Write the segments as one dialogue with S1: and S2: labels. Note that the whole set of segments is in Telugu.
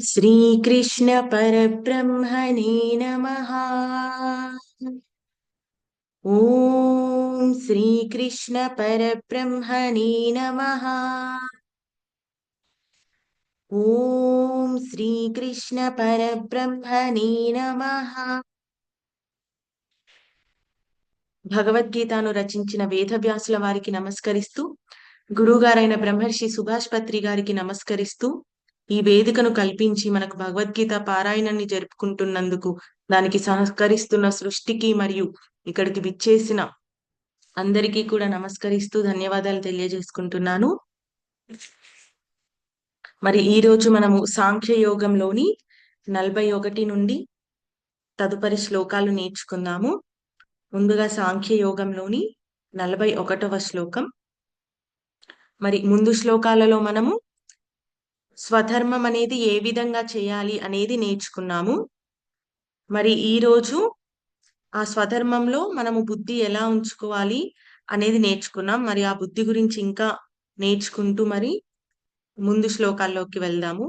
S1: శ్రీకృష్ణ పరబ్రహ్మణే నమ ఓం శ్రీకృష్ణ పరబ్రహ్మణే నమ ఓం శ్రీకృష్ణ పరబ్రహ్మణే నమ భగవద్గీతను రచించిన వేదవ్యాసుల వారికి నమస్కరిస్తూ గురువుగారైన బ్రహ్మర్షి సుభాష్ పత్రి గారికి నమస్కరిస్తూ ఈ వేదికను కల్పించి మనకు భగవద్గీత పారాయణాన్ని జరుపుకుంటున్నందుకు దానికి సహకరిస్తున్న సృష్టికి మరియు ఇక్కడికి విచ్చేసిన అందరికీ కూడా నమస్కరిస్తూ ధన్యవాదాలు తెలియజేసుకుంటున్నాను. మరి ఈ రోజు మనము సాంఖ్య యోగంలోని నలభై ఒకటి నుండి తదుపరి శ్లోకాలు నేర్చుకుందాము. ముందుగా సాంఖ్య యోగంలోని నలభై ఒకటవ శ్లోకం. మరి ముందు శ్లోకాలలో మనము స్వధర్మం అనేది ఏ విధంగా చేయాలి అనేది నేర్చుకున్నాము. మరి ఈ రోజు ఆ స్వధర్మంలో మనము బుద్ధి ఎలా ఉంచుకోవాలి అనేది నేర్చుకున్నాం. మరి ఆ బుద్ధి గురించి ఇంకా నేర్చుకుంటూ మరి ముందు శ్లోకాల్లోకి వెళ్దాము.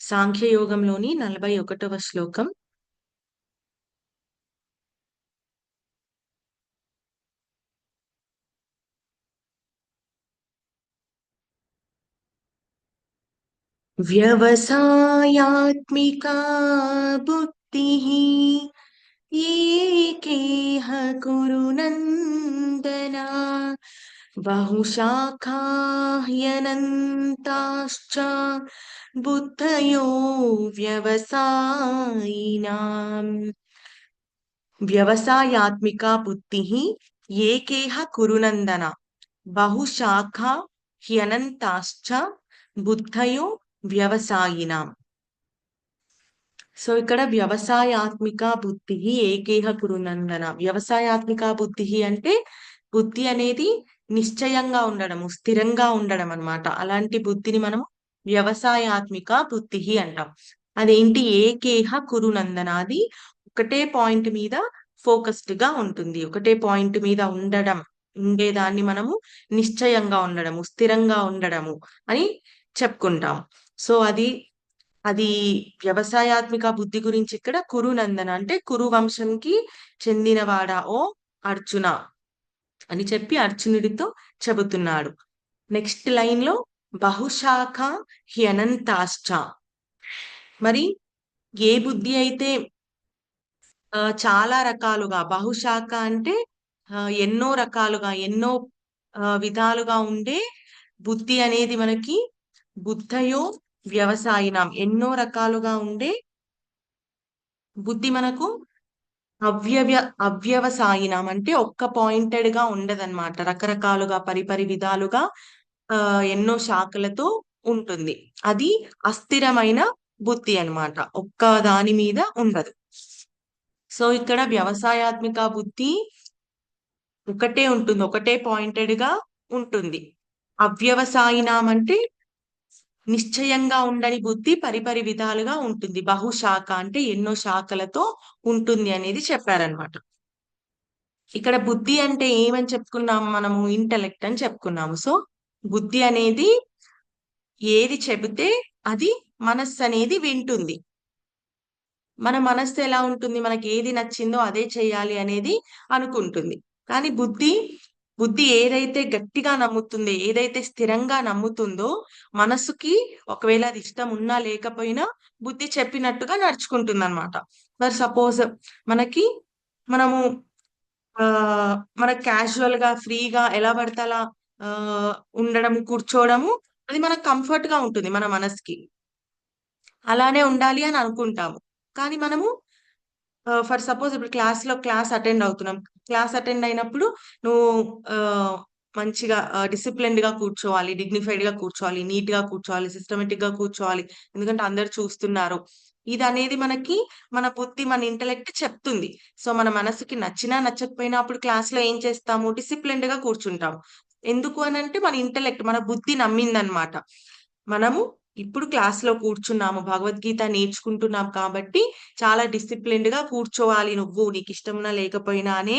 S1: సాంఖ్యయోగంలోని నలభై ఒకటవ శ్లోకం. వ్యవసాయాత్మికా బుద్ధి ఏకేహ కురునందనా बहुशाखाह्यनन्ताश्च बुद्धयो व्यवसायिनाम् వ్యవసాయాత్మిక బుద్ధి ఏకేహ కురునందన బహుశాఖా హ్యనంతాశ్చ బుద్ధయో వ్యవసాయినాం సో ఇక్కడ వ్యవసాయాత్మిక బుద్ధి ఏకేహ కురునందన వ్యవసాయాత్మిక బుద్ధి అంటే బుద్ధి అనేది నిశ్చయంగా ఉండడము స్థిరంగా ఉండడం అన్నమాట అలాంటి బుద్ధిని మనం వ్యవసాయాత్మిక బుద్ధి అంటాం. అదేంటి? ఏకేహ కురునందనాది ఒకటే పాయింట్ మీద ఫోకస్డ్గా ఉంటుంది. ఒకటే పాయింట్ మీద ఉండడం ఉండేదాన్ని మనము నిశ్చయంగా ఉండడము స్థిరంగా ఉండడము అని చెప్పుకుంటాం. సో అది అది వ్యవసాయాత్మిక బుద్ధి గురించి ఇక్కడ కురునందన అంటే కురు వంశంకి చెందినవాడా ఓ అర్జున. అని చెప్పి అర్జునుడితో చెబుతున్నాడు. నెక్స్ట్ లైన్లో బహుశాఖ హ్యనంతాశ్చ. మరి ఏ బుద్ధి అయితే చాలా రకాలుగా బహుశాఖ అంటే ఎన్నో రకాలుగా ఎన్నో విధాలుగా ఉండే బుద్ధి అనేది మనకి బుద్ధయో వ్యవసాయనం ఎన్నో రకాలుగా ఉండే బుద్ధి మనకు అవ్యవ్య అవ్యవసాయినం అంటే ఒక్క పాయింటెడ్గా ఉండదన్నమాట. రకరకాలుగా పరిపరి విధాలుగా ఆ ఎన్నో శాఖలతో ఉంటుంది. అది అస్థిరమైన బుద్ధి అనమాట ఒక్క దాని మీద ఉండదు. సో ఇక్కడ వ్యవసాయాత్మిక బుద్ధి ఒకటే ఉంటుంది. ఒకటే పాయింటెడ్గా ఉంటుంది. అవ్యవసాయినం అంటే నిశ్చయంగా ఉండని బుద్ధి పరిపరి విధాలుగా ఉంటుంది. బహుశాఖ అంటే ఎన్నో శాఖలతో ఉంటుంది అనేది చెప్పారనమాట ఇక్కడ బుద్ధి అంటే ఏమని చెప్పుకున్నాము మనము? ఇంటలెక్ట్ అని చెప్పుకున్నాము. సో బుద్ధి అనేది ఏది చెబితే అది మనస్సు అనేది వింటుంది. మన మనస్సు ఎలా ఉంటుంది? మనకి ఏది నచ్చిందో అదే చేయాలి అనేది అనుకుంటుంది. కానీ బుద్ధి బుద్ధి ఏదైతే గట్టిగా నమ్ముతుందో ఏదైతే స్థిరంగా నమ్ముతుందో మనసుకి ఒకవేళ అది ఇష్టం ఉన్నా లేకపోయినా బుద్ధి చెప్పినట్టుగా నడుచుకుంటుంది అనమాట మరి సపోజ్ మనకి మనము ఆ మన క్యాజువల్గా ఫ్రీగా ఎలా పడితే అలా ఉండడం కూర్చోవడము అది మనకు కంఫర్ట్గా ఉంటుంది మన మనసుకి. అలానే ఉండాలి అని అనుకుంటాము. కానీ మనము Uh, ఫర్ సపోజ్ ఇప్పుడు క్లాస్లో క్లాస్ అటెండ్ అవుతున్నాం. క్లాస్ అటెండ్ అయినప్పుడు నువ్వు uh, మంచిగా uh, డిసిప్లిన్డ్గా కూర్చోవాలి డిగ్నిఫైడ్గా కూర్చోవాలి నీట్గా కూర్చోవాలి సిస్టమేటిక్గా కూర్చోవాలి. ఎందుకంటే అందరు చూస్తున్నారు. ఇది అనేది మనకి మన బుద్ధి మన ఇంటలెక్ట్ చెప్తుంది. సో మన మనసుకి నచ్చినా నచ్చకపోయినా అప్పుడు క్లాస్లో ఏం చేస్తాము? డిసిప్లిన్డ్గా కూర్చుంటాము. ఎందుకు అని అంటే మన ఇంటలెక్ట్ మన బుద్ధి నమ్మిందనమాట. మనము ఇప్పుడు క్లాస్లో కూర్చున్నాము భగవద్గీత నేర్చుకుంటున్నాం కాబట్టి చాలా డిసిప్లిన్డ్గా కూర్చోవాలి నువ్వు నీకు ఇష్టమున్నా లేకపోయినా అనే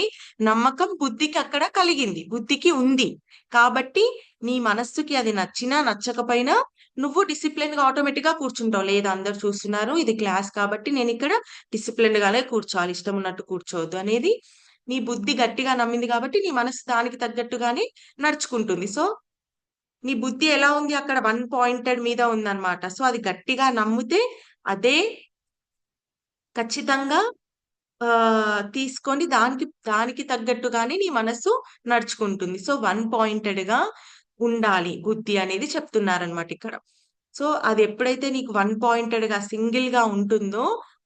S1: నమ్మకం బుద్ధికి అక్కడ కలిగింది బుద్ధికి ఉంది. కాబట్టి నీ మనస్సుకి అది నచ్చినా నచ్చకపోయినా నువ్వు డిసిప్లిన్గా ఆటోమేటిక్గా కూర్చుంటావు. లేదు అందరు చూస్తున్నారు ఇది క్లాస్ కాబట్టి నేను ఇక్కడ డిసిప్లిన్ గానే కూర్చోవాలి ఇష్టం ఉన్నట్టు కూర్చోవద్దు అనేది నీ బుద్ధి గట్టిగా నమ్మింది కాబట్టి నీ మనసు దానికి తగ్గట్టుగానే నడుచుకుంటుంది. సో నీ బుద్ధి ఎలా ఉంది? అక్కడ వన్ పాయింటెడ్ మీద ఉందన్నమాట. సో అది గట్టిగా నమ్మితే అదే ఖచ్చితంగా తీసుకొని దానికి దానికి తగ్గట్టుగానే నీ మనసు నడుచుకుంటుంది. సో వన్ పాయింటెడ్గా ఉండాలి బుద్ధి అనేది చెప్తున్నారనమాట ఇక్కడ. సో అది ఎప్పుడైతే నీకు వన్ పాయింటెడ్గా సింగిల్గా ఉంటుందో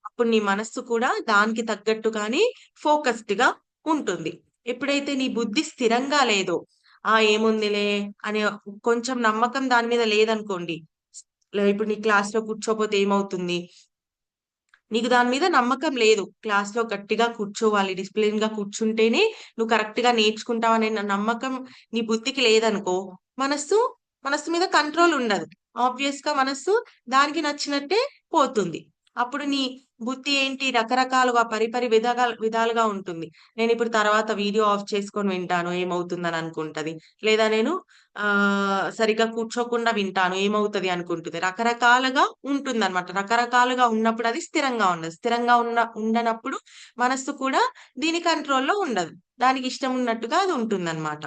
S1: అప్పుడు నీ మనస్సు కూడా దానికి తగ్గట్టుగానే ఫోకస్డ్గా ఉంటుంది. ఎప్పుడైతే నీ బుద్ధి స్థిరంగా లేదో ఆ ఏముందిలే అనే కొంచెం నమ్మకం దాని మీద లేదనుకోండి. ఇప్పుడు నీ క్లాస్లో కూర్చోపోతే ఏమవుతుంది? నీకు దాని మీద నమ్మకం లేదు. క్లాస్లో గట్టిగా కూర్చోవాలి డిసిప్లిన్గా కూర్చుంటేనే నువ్వు కరెక్ట్గా నేర్చుకుంటావు అనే నమ్మకం నీ బుద్ధికి లేదనుకో మనస్సు మనస్సు మీద కంట్రోల్ ఉండదు. ఆబ్వియస్గా మనస్సు దానికి నచ్చినట్టే పోతుంది. అప్పుడు నీ బుద్ధి ఏంటి? రకరకాలుగా పరిపరి విధాగా విధాలుగా ఉంటుంది. నేను ఇప్పుడు తర్వాత వీడియో ఆఫ్ చేసుకొని వింటాను ఏమవుతుందని అనుకుంటది. లేదా నేను ఆ సరిగ్గా కూర్చోకుండా వింటాను ఏమవుతుంది అనుకుంటుంది. రకరకాలుగా ఉంటుంది అనమాట రకరకాలుగా ఉన్నప్పుడు అది స్థిరంగా ఉండదు. స్థిరంగా ఉన్న ఉండనప్పుడు మనస్సు కూడా దీని కంట్రోల్లో ఉండదు. దానికి ఇష్టం ఉన్నట్టుగా అది ఉంటుంది అనమాట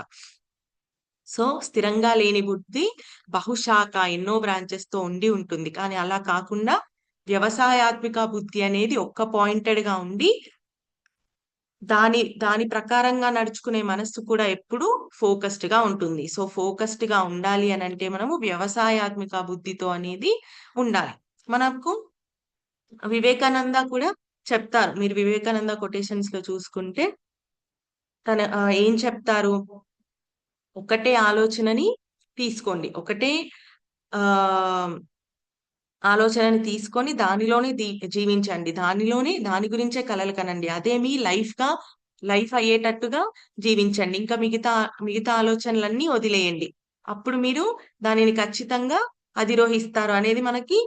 S1: సో స్థిరంగా లేని బుద్ధి బహుశాఖ ఎన్నో బ్రాంచెస్తో ఉండి ఉంటుంది. కానీ అలా కాకుండా వ్యవసాయాత్మిక బుద్ధి అనేది ఒక్క పాయింటెడ్గా ఉండి దాని దాని ప్రకారంగా నడుచుకునే మనస్సు కూడా ఎప్పుడు ఫోకస్డ్గా ఉంటుంది. సో ఫోకస్డ్గా ఉండాలి అని అంటే మనము వ్యవసాయాత్మిక బుద్ధితో అనేది ఉండాలి. మనకు వివేకానంద కూడా చెప్తారు. మీరు వివేకానంద కొటేషన్స్లో చూసుకుంటే తన ఏం చెప్తారు? ఒకటే ఆలోచనని తీసుకోండి. ఒకటే ఆ ఆలోచనని తీసుకొని దానిలోనే జీవించండి. దానిలోనే దాని గురించే కలలు కనండి. అదే మీ లైఫ్గా లైఫ్ అయ్యేటట్టుగా జీవించండి. ఇంకా మిగతా మిగతా ఆలోచనలన్నీ వదిలేయండి. అప్పుడు మీరు దానిని ఖచ్చితంగా అధిరోహిస్తారు అనేది మనకి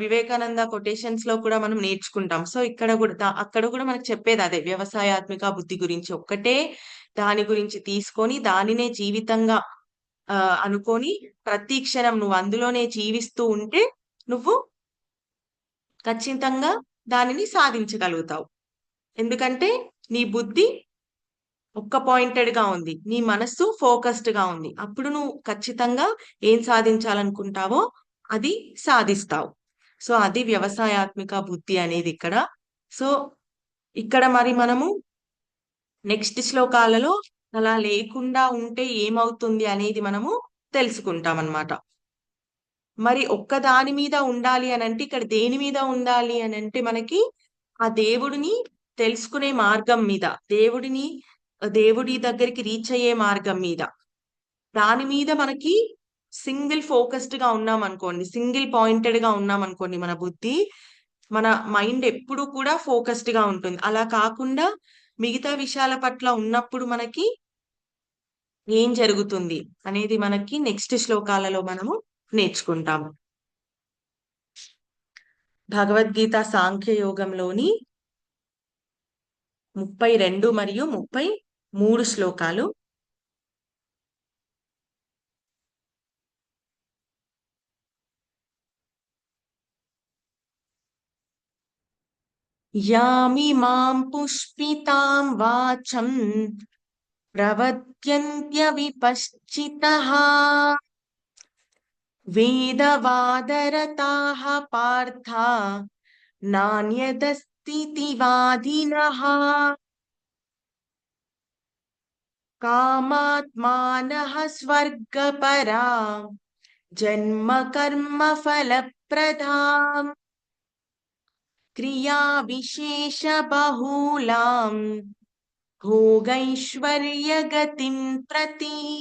S1: వివేకానంద కొటేషన్స్లో కూడా మనం నేర్చుకుంటాం. సో ఇక్కడ కూడా అక్కడ కూడా మనకు చెప్పేది అదే. వ్యవసాయాత్మిక బుద్ధి గురించి ఒక్కటే దాని గురించి తీసుకొని దానినే జీవితంగా ఆ అనుకొని ప్రతి క్షణం నువ్వు అందులోనే జీవిస్తూ ఉంటే నువ్వు ఖచ్చితంగా దానిని సాధించగలుగుతావు. ఎందుకంటే నీ బుద్ధి ఒక్క పాయింటెడ్గా ఉంది. నీ మనస్సు ఫోకస్డ్గా ఉంది. అప్పుడు నువ్వు ఖచ్చితంగా ఏం సాధించాలనుకుంటావో అది సాధిస్తావు. సో అది వ్యవసాయాత్మిక బుద్ధి అనేది ఇక్కడ. సో ఇక్కడ మరి మనము నెక్స్ట్ శ్లోకాలలో అలా లేకుండా ఉంటే ఏమవుతుంది అనేది మనము తెలుసుకుంటాం అన్నమాట మరి ఒక్క దాని మీద ఉండాలి అని అంటే ఇక్కడ దేని మీద ఉండాలి అని అంటే మనకి ఆ దేవుడిని తెలుసుకునే మార్గం మీద దేవుడిని దేవుడి దగ్గరికి రీచ్ అయ్యే మార్గం మీద. దాని మీద మనకి సింగిల్ ఫోకస్డ్గా ఉన్నాం అనుకోండి సింగిల్ పాయింటెడ్గా ఉన్నాం అనుకోండి మన బుద్ధి మన మైండ్ ఎప్పుడు కూడా ఫోకస్డ్గా ఉంటుంది. అలా కాకుండా మిగతా విషయాల పట్ల ఉన్నప్పుడు మనకి ఏం జరుగుతుంది అనేది మనకి నెక్స్ట్ శ్లోకాలలో మనము నేర్చుకుంటాము భగవద్గీత సాంఖ్య యోగంలోని ముప్పై రెండు మరియు ముప్పై మూడు శ్లోకాలు. యామి మాం పుష్పితాం వాచం ప్రవద్యంత్య वेदवादरताः पार्थ नान्यदस्तितिवादिनः। कामात्मानः स्वर्गपरा जन्म कर्म फलप्रदाम् क्रियाविशेषबहूलाम् भोगैश्वर्यगतिं प्रति।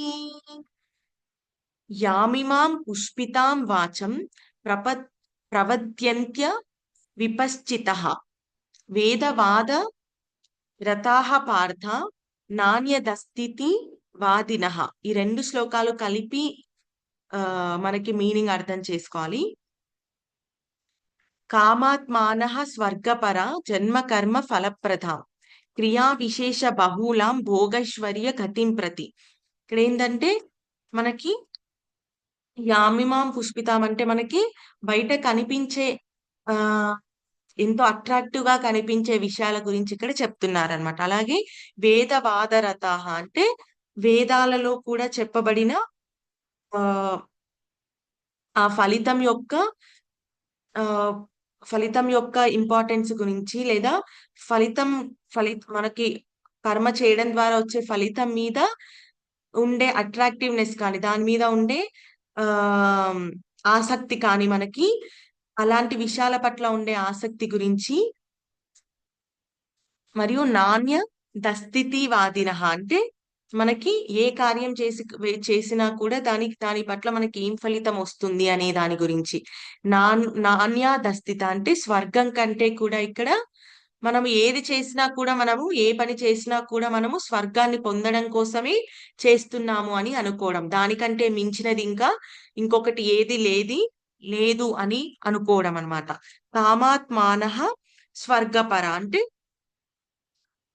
S1: యామిమాం పుష్పితాం వాచం ప్రప ప్రవద్యంత్య విపశ్చిత వేదవాద రథాహ పార్థ నాణ్యదస్థితి వాదిన ఈ రెండు శ్లోకాలు కలిపి మనకి మీనింగ్ అర్థం చేసుకోవాలి. కామాత్మాన స్వర్గపర జన్మకర్మ ఫలప్రద. క్రియా విశేష బహుళాం భోగైశ్వర్య గతిం ప్రతి. ఇక్కడ ఏంటంటే మనకి యామిమాం పుష్పితాం అంటే మనకి బయట కనిపించే ఆ ఎంతో అట్రాక్టివ్గా కనిపించే విషయాల గురించి ఇక్కడ చెప్తున్నారనమాట అలాగే వేదవాదరత అంటే వేదాలలో కూడా చెప్పబడిన ఆ ఆ ఫలితం యొక్క ఆ ఫలితం యొక్క ఇంపార్టెన్స్ గురించి లేదా ఫలితం ఫలి మనకి కర్మ చేయడం ద్వారా వచ్చే ఫలితం మీద ఉండే అట్రాక్టివ్నెస్ కానీ దాని మీద ఉండే ఆసక్తి కానీ మనకి అలాంటి విషయాల పట్ల ఉండే ఆసక్తి గురించి మరియు నాణ్య దస్థితివాదిన అంటే మనకి ఏ కార్యం చేసి చేసినా కూడా దానికి దాని పట్ల మనకి ఏం ఫలితం వస్తుంది అనే దాని గురించి. నా నాణ్యాదస్థిత అంటే స్వర్గం కంటే కూడా ఇక్కడ మనము ఏది చేసినా కూడా మనము ఏ పని చేసినా కూడా మనము స్వర్గాన్ని పొందడం కోసమే చేస్తున్నాము అని అనుకోవడం. దానికంటే మించినది ఇంకా ఇంకొకటి ఏది లేది లేదు అని అనుకోవడం అనమాట కామాత్మాన స్వర్గపర అంటే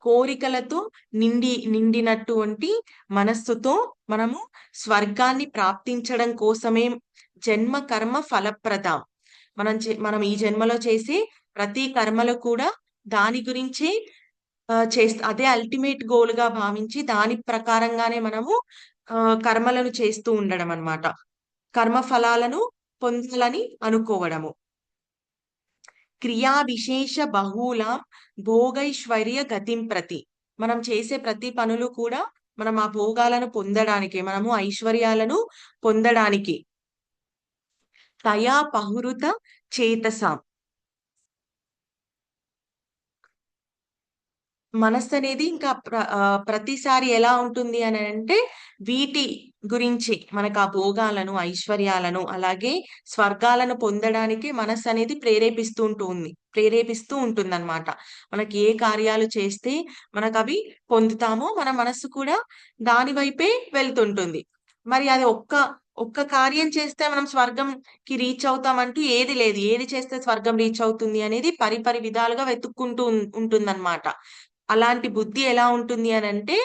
S1: కోరికలతో నిండి నిండినటువంటి మనస్సుతో మనము స్వర్గాన్ని ప్రాప్తించడం కోసమే జన్మ కర్మ ఫలప్రద. మనం మనం ఈ జన్మలో చేసే ప్రతి కర్మలు కూడా దాని గురించే చేస్త అదే అల్టిమేట్ గోల్గా భావించి దాని ప్రకారంగానే మనము కర్మలను చేస్తూ ఉండడం అనమాట కర్మ ఫలాలను పొందాలని అనుకోవడము. క్రియా విశేష బహుళ భోగైశ్వర్య గతిం ప్రతి. మనం చేసే ప్రతి పనులు కూడా మనం ఆ భోగాలను పొందడానికి మనము ఐశ్వర్యాలను పొందడానికి. తయా పహురుత చేతసాం. మనస్సు అనేది ఇంకా ప్రతిసారి ఎలా ఉంటుంది అని అంటే వీటి గురించి మనకు ఆ భోగాలను ఐశ్వర్యాలను అలాగే స్వర్గాలను పొందడానికి మనస్సు అనేది ప్రేరేపిస్తూ ఉంటుంది ప్రేరేపిస్తూ ఉంటుంది అనమాట మనకి ఏ కార్యాలు చేస్తే మనకు అవి పొందుతామో మన మనస్సు కూడా దాని వైపే వెళ్తుంటుంది. మరి అది ఒక్క ఒక్క కార్యం చేస్తే మనం స్వర్గంకి రీచ్ అవుతామంటూ ఏది లేదు. ఏది చేస్తే స్వర్గం రీచ్ అవుతుంది అనేది పరిపరి విధాలుగా వెతుక్కుంటూ ఉంటుందన్నమాట. అలాంటి బుద్ధి ఎలా ఉంటుంది అని అంటే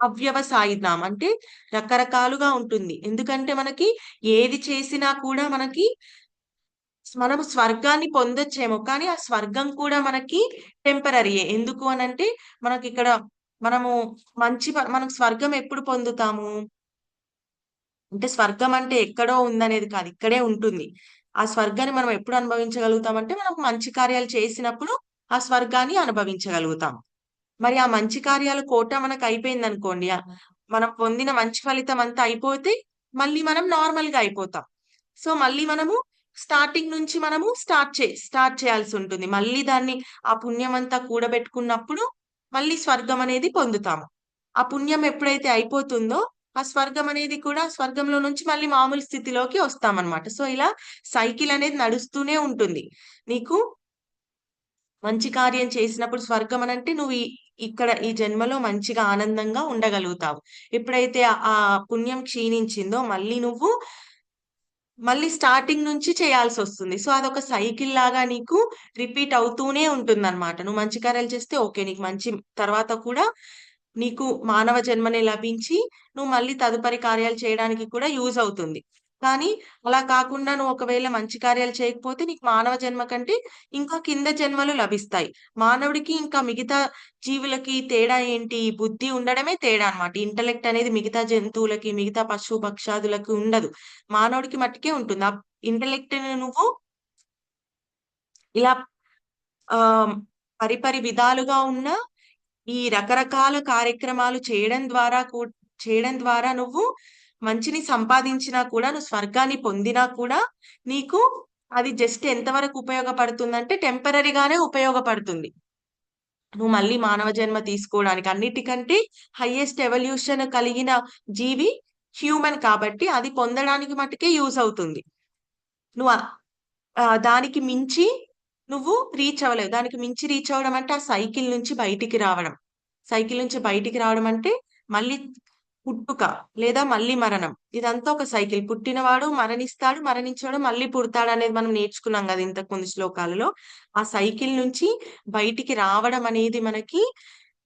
S1: అవ్యవసాయిద్దాం అంటే రకరకాలుగా ఉంటుంది. ఎందుకంటే మనకి ఏది చేసినా కూడా మనకి మనము స్వర్గాన్ని పొందొచ్చేమో కానీ ఆ స్వర్గం కూడా మనకి టెంపరీయే ఎందుకు అని అంటే మనకి ఇక్కడ మనము మంచి మనకు స్వర్గం ఎప్పుడు పొందుతాము? అంటే స్వర్గం అంటే ఎక్కడో ఉందనేది కాదు ఇక్కడే ఉంటుంది. ఆ స్వర్గాన్ని మనం ఎప్పుడు అనుభవించగలుగుతామంటే మనం మంచి కార్యాలు చేసినప్పుడు ఆ స్వర్గాన్ని అనుభవించగలుగుతాం. మరి ఆ మంచి కార్యాల కోట మనకు అయిపోయింది అనుకోండి మనం పొందిన మంచి ఫలితం అంతా అయిపోతే మళ్ళీ మనం నార్మల్గా అయిపోతాం. సో మళ్ళీ మనము స్టార్టింగ్ నుంచి మనము స్టార్ట్ చే స్టార్ట్ చేయాల్సి ఉంటుంది. మళ్ళీ దాన్ని ఆ పుణ్యం అంతా కూడబెట్టుకున్నప్పుడు మళ్ళీ స్వర్గం అనేది పొందుతాము. ఆ పుణ్యం ఎప్పుడైతే అయిపోతుందో ఆ స్వర్గం అనేది కూడా స్వర్గంలో నుంచి మళ్ళీ మామూలు స్థితిలోకి వస్తామన్నమాట. సో ఇలా సైకిల్ అనేది నడుస్తూనే ఉంటుంది. నీకు మంచి కార్యం చేసినప్పుడు స్వర్గం అనంటే నువ్వు ఇక్కడ ఈ జన్మలో మంచిగా ఆనందంగా ఉండగలుగుతావు. ఎప్పుడైతే ఆ పుణ్యం క్షీణించిందో మళ్ళీ నువ్వు మళ్ళీ స్టార్టింగ్ నుంచి చేయాల్సి వస్తుంది. సో అదొక సైకిల్ లాగా నీకు రిపీట్ అవుతూనే ఉంటుంది అనమాట నువ్వు మంచి కార్యాలు చేస్తే ఓకే నీకు మంచి తర్వాత కూడా నీకు మానవ జన్మని లభించి నువ్వు మళ్ళీ తదుపరి కార్యాలు చేయడానికి కూడా యూజ్ అవుతుంది. కానీ అలా కాకుండా నువ్వు ఒకవేళ మంచి కార్యాలు చేయకపోతే నీకు మానవ జన్మ కంటే ఇంకా కింద జన్మలు లభిస్తాయి. మానవుడికి ఇంకా మిగతా జీవులకి తేడా ఏంటి? బుద్ధి ఉండడమే తేడా అనమాట ఇంటలెక్ట్ అనేది మిగతా జంతువులకి మిగతా పశు పక్షాదులకి ఉండదు. మానవుడికి మట్టుకే ఉంటుంది. ఆ ఇంటలెక్ట్ నువ్వు ఇలా ఆ పరిపరి విధాలుగా ఉన్న ఈ రకరకాల కార్యక్రమాలు చేయడం ద్వారా చేయడం ద్వారా నువ్వు మంచిని సంపాదించినా కూడా నువ్వు స్వర్గాన్ని పొందినా కూడా నీకు అది జస్ట్ ఎంతవరకు ఉపయోగపడుతుందంటే టెంపరీగానే ఉపయోగపడుతుంది. నువ్వు మళ్ళీ మానవ జన్మ తీసుకోవడానికి అన్నిటికంటే హైయెస్ట్ ఎవల్యూషన్ కలిగిన జీవి హ్యూమన్ కాబట్టి అది పొందడానికి మటుకే యూజ్ అవుతుంది. నువ్వు దానికి మించి నువ్వు రీచ్ అవ్వలేవు. దానికి మించి రీచ్ అవ్వడం అంటే ఆ సైకిల్ నుంచి బయటికి రావడం. సైకిల్ నుంచి బయటికి రావడం అంటే మళ్ళీ పుట్టుక లేదా మళ్ళీ మరణం. ఇదంతా ఒక సైకిల్. పుట్టినవాడు మరణిస్తాడు మరణించాడు మళ్ళీ పుడతాడు అనేది మనం నేర్చుకున్నాం కదా ఇంతకు ముందు శ్లోకాలలో. ఆ సైకిల్ నుంచి బయటికి రావడం అనేది మనకి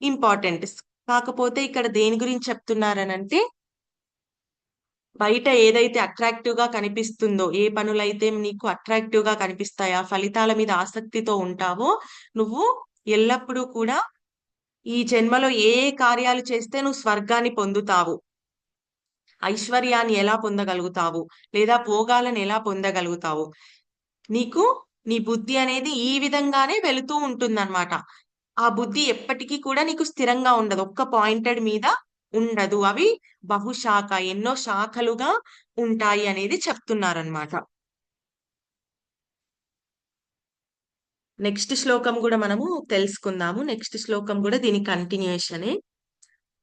S1: ఇంపార్టెంట్. కాకపోతే ఇక్కడ దేని గురించి చెప్తున్నారనంటే బయట ఏదైతే అట్రాక్టివ్గా కనిపిస్తుందో ఏ పనులైతే నీకు అట్రాక్టివ్గా కనిపిస్తాయో ఆ ఫలితాల మీద ఆసక్తితో ఉంటావో నువ్వు ఎల్లప్పుడూ కూడా ఈ జన్మలో ఏ ఏ కార్యాలు చేస్తే నువ్వు స్వర్గాన్ని పొందుతావు? ఐశ్వర్యాన్ని ఎలా పొందగలుగుతావు? లేదా భోగాలను ఎలా పొందగలుగుతావు? నీకు నీ బుద్ధి అనేది ఈ విధంగానే వెళుతూ ఉంటుందన్నమాట. ఆ బుద్ధి ఎప్పటికీ కూడా నీకు స్థిరంగా ఉండదు. ఒక్క పాయింటెడ్ మీద ఉండదు. అవి బహుశాఖ ఎన్నో శాఖలుగా ఉంటాయి అనేది చెప్తున్నారనమాట నెక్స్ట్ శ్లోకం కూడా మనము తెలుసుకుందాము. నెక్స్ట్ శ్లోకం కూడా దీని కంటిన్యూషనే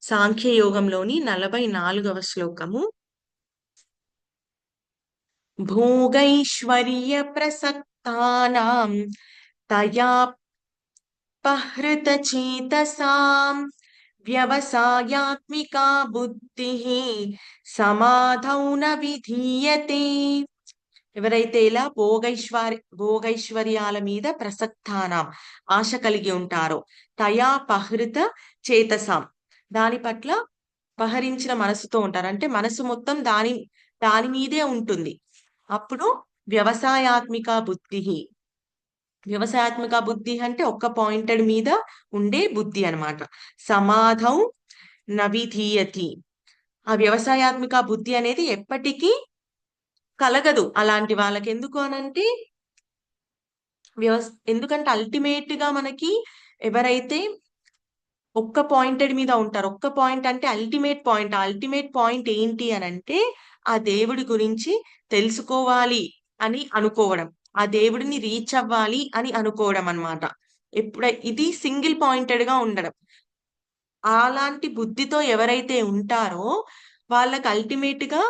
S1: సాంఖ్య యోగంలోని నలభై నాలుగవ శ్లోకము. భోగైశ్వర్య ప్రసక్తానాం తయాపహృత చేతసాం వ్యవసాయాత్మికా బుద్ధి సమాధౌ న విధీయతే. ఎవరైతే ఇలా భోగైశ్వర్ భోగైశ్వర్యాల మీద ప్రసక్తానం ఆశ కలిగి ఉంటారో తయా పహృత చేతసాం. దాని పట్ల పహరించిన మనసుతో ఉంటారు. అంటే మనసు మొత్తం దాని దాని మీదే ఉంటుంది. అప్పుడు వ్యవసాయాత్మిక బుద్ధి. వ్యవసాయాత్మిక బుద్ధి అంటే ఒక్క పాయింటెడ్ మీద ఉండే బుద్ధి అనమాట సమాధం నవిధీయతి. ఆ వ్యవసాయాత్మిక బుద్ధి అనేది ఎప్పటికీ కలగదు అలాంటి వాళ్ళకి. ఎందుకు అనంటే వ్యవస్ ఎందుకంటే అల్టిమేట్గా మనకి ఎవరైతే ఒక్క పాయింటెడ్ మీద ఉంటారు ఒక్క పాయింట్ అంటే అల్టిమేట్ పాయింట్ అల్టిమేట్ పాయింట్ ఏంటి అని అంటే ఆ దేవుడి గురించి తెలుసుకోవాలి అని అనుకోవడం. ఆ దేవుడిని రీచ్ అవ్వాలి అని అనుకోవడం అనమాట ఎప్పుడ ఇది సింగిల్ పాయింటెడ్గా ఉండడం. అలాంటి బుద్ధితో ఎవరైతే ఉంటారో వాళ్ళకి అల్టిమేట్గా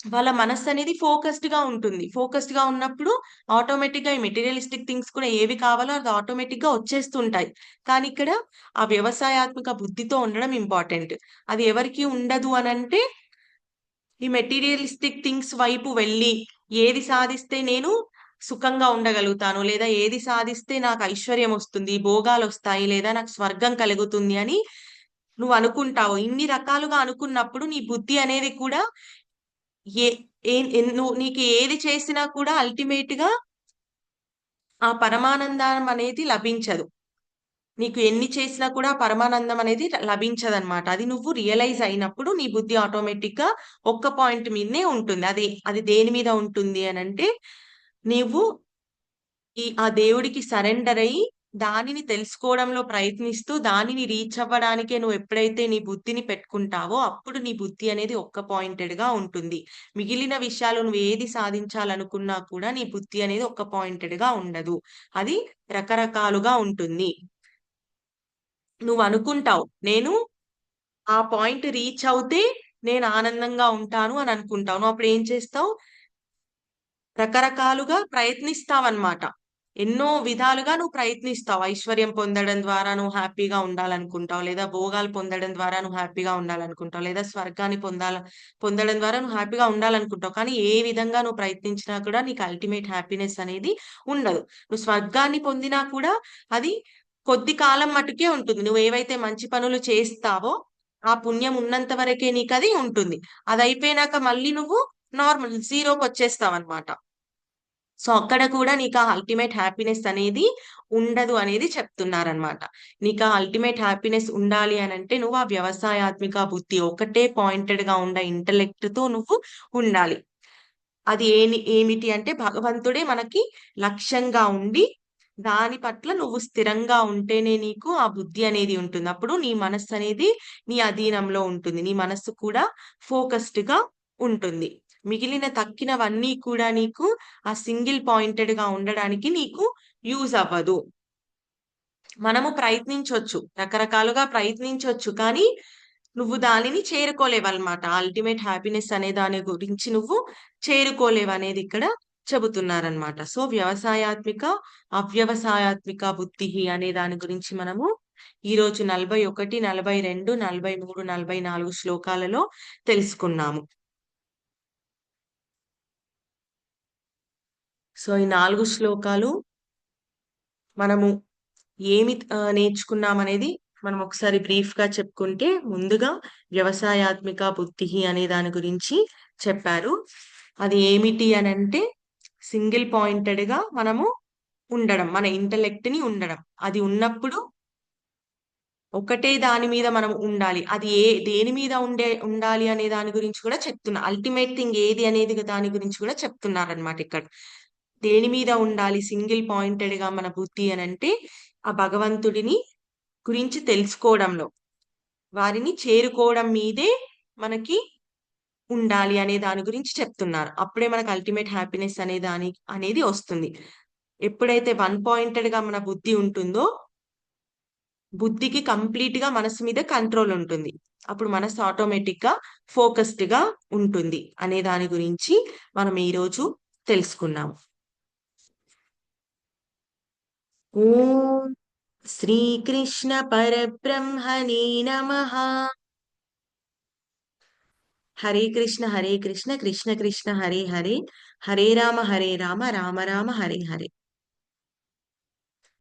S1: వాళ్ళ మనస్సు అనేది ఫోకస్డ్గా ఉంటుంది. ఫోకస్డ్గా ఉన్నప్పుడు ఆటోమేటిక్గా ఈ మెటీరియలిస్టిక్ థింగ్స్ కూడా ఏవి కావాలో అది ఆటోమేటిక్గా వచ్చేస్తుంటాయి. కానీ ఇక్కడ ఆ వ్యవసాయాత్మక బుద్ధితో ఉండడం ఇంపార్టెంట్ అది ఎవరికి ఉండదు అని అంటే ఈ మెటీరియలిస్టిక్ థింగ్స్ వైపు వెళ్ళి ఏది సాధిస్తే నేను సుఖంగా ఉండగలుగుతాను లేదా ఏది సాధిస్తే నాకు ఐశ్వర్యం వస్తుంది భోగాలు వస్తాయి లేదా నాకు స్వర్గం కలుగుతుంది అని నువ్వు అనుకుంటావు. ఇన్ని రకాలుగా అనుకున్నప్పుడు నీ బుద్ధి అనేది కూడా ఏ నువ్వు నీకు ఏది చేసినా కూడా అల్టిమేట్గా ఆ పరమానందం అనేది లభించదు. నీకు ఎన్ని చేసినా కూడా పరమానందం అనేది లభించదనమాట అది నువ్వు రియలైజ్ అయినప్పుడు నీ బుద్ధి ఆటోమేటిక్గా ఒక్క పాయింట్ మీదనే ఉంటుంది. అది అది దేని మీద ఉంటుంది అని అంటే నీవు ఈ ఆ దేవుడికి సరెండర్ అయ్యి దానిని తెలుసుకోవడంలో ప్రయత్నిస్తూ దానిని రీచ్ అవ్వడానికే నువ్వు ఎప్పుడైతే నీ బుద్ధిని పెట్టుకుంటావో అప్పుడు నీ బుద్ధి అనేది ఒక్క పాయింటెడ్గా ఉంటుంది. మిగిలిన విషయాలు నువ్వు ఏది సాధించాలనుకున్నా కూడా నీ బుద్ధి అనేది ఒక్క పాయింటెడ్గా ఉండదు. అది రకరకాలుగా ఉంటుంది. నువ్వు అనుకుంటావు నేను ఆ పాయింట్ రీచ్ అవుతే నేను ఆనందంగా ఉంటాను అని అనుకుంటావు. నువ్వు అప్పుడు ఏం చేస్తావు? రకరకాలుగా ప్రయత్నిస్తావన్నమాట. ఎన్నో విధాలుగా నువ్వు ప్రయత్నిస్తావు. ఐశ్వర్యం పొందడం ద్వారా నువ్వు హ్యాపీగా ఉండాలనుకుంటావు. లేదా భోగాలు పొందడం ద్వారా నువ్వు హ్యాపీగా ఉండాలనుకుంటావు. లేదా స్వర్గాన్ని పొందాల పొందడం ద్వారా నువ్వు హ్యాపీగా ఉండాలనుకుంటావు. కానీ ఏ విధంగా నువ్వు ప్రయత్నించినా కూడా నీకు అల్టిమేట్ హ్యాపీనెస్ అనేది ఉండదు. నువ్వు స్వర్గాన్ని పొందినా కూడా అది కొద్ది కాలం మటుకే ఉంటుంది. నువ్వు ఏవైతే మంచి పనులు చేస్తావో ఆ పుణ్యం ఉన్నంత వరకే నీకు అది ఉంటుంది. అది అయిపోయినాక మళ్ళీ నువ్వు నార్మల్ జీరోకి వచ్చేస్తావు అనమాట సో అక్కడ కూడా నీకు ఆ అల్టిమేట్ హ్యాపీనెస్ అనేది ఉండదు అనేది చెప్తున్నారనమాట నీకు ఆ అల్టిమేట్ హ్యాపీనెస్ ఉండాలి అని అంటే నువ్వు ఆ వ్యవసాయాత్మిక బుద్ధి ఒకటే పాయింటెడ్గా ఉండే ఇంటలెక్ట్తో నువ్వు ఉండాలి. అది ఏమి ఏమిటి అంటే భగవంతుడే మనకి లక్ష్యంగా ఉండి దాని పట్ల నువ్వు స్థిరంగా ఉంటేనే నీకు ఆ బుద్ధి అనేది ఉంటుంది. అప్పుడు నీ మనస్సు అనేది నీ అధీనంలో ఉంటుంది. నీ మనస్సు కూడా ఫోకస్డ్గా ఉంటుంది. మిగిలిన తక్కినవన్నీ కూడా నీకు ఆ సింగిల్ పాయింటెడ్గా ఉండడానికి నీకు యూజ్ అవ్వదు. మనము ప్రయత్నించవచ్చు రకరకాలుగా ప్రయత్నించవచ్చు కానీ నువ్వు దానిని చేరుకోలేవన్నమాట. అల్టిమేట్ హ్యాపీనెస్ అనే దాని గురించి నువ్వు చేరుకోలేవు అనేది ఇక్కడ చెబుతున్నారనమాట సో వ్యవసాయాత్మిక అవ్యవసాయాత్మిక బుద్ధి అనే దాని గురించి మనము ఈరోజు నలభై ఒకటి నలభై రెండు నలభై మూడు నలభై నాలుగు శ్లోకాలలో తెలుసుకున్నాము. సో ఈ నాలుగు శ్లోకాలు మనము ఏమి నేర్చుకున్నాం అనేది మనం ఒకసారి బ్రీఫ్గా చెప్పుకుంటే ముందుగా వ్యవసాయాత్మిక బుద్ధి అనే దాని గురించి చెప్పారు. అది ఏమిటి అని అంటే సింగిల్ పాయింటెడ్గా మనము ఉండడం మన ఇంటలెక్ట్ని ఉండడం. అది ఉన్నప్పుడు ఒకటే దాని మీద మనం ఉండాలి. అది ఏ దేని మీద ఉండే ఉండాలి అనే దాని గురించి కూడా చెప్తున్నా. అల్టిమేట్ థింగ్ ఏది అనేది దాని గురించి కూడా చెప్తున్నారనమాట ఇక్కడ. దేని మీద ఉండాలి సింగిల్ పాయింటెడ్గా మన బుద్ధి అని అంటే ఆ భగవంతుడిని గురించి తెలుసుకోవడంలో. వారిని చేరుకోవడం మీదే మనకి ఉండాలి అనే దాని గురించి చెప్తున్నారు. అప్పుడే మనకు అల్టిమేట్ హ్యాపీనెస్ అనే దాని అనేది వస్తుంది. ఎప్పుడైతే వన్ పాయింటెడ్గా మన బుద్ధి ఉంటుందో బుద్ధికి కంప్లీట్గా మనసు మీద కంట్రోల్ ఉంటుంది. అప్పుడు మనసు ఆటోమేటిక్గా ఫోకస్డ్గా ఉంటుంది అనే దాని గురించి మనం ఈరోజు తెలుసుకున్నాము. ఓం శ్రీకృష్ణ పరబ్రహ్మణే నమ. హరే కృష్ణ హరే కృష్ణ కృష్ణ కృష్ణ హరే హరే. హరే రామ హరే రామ రామ రామ హరే హరే.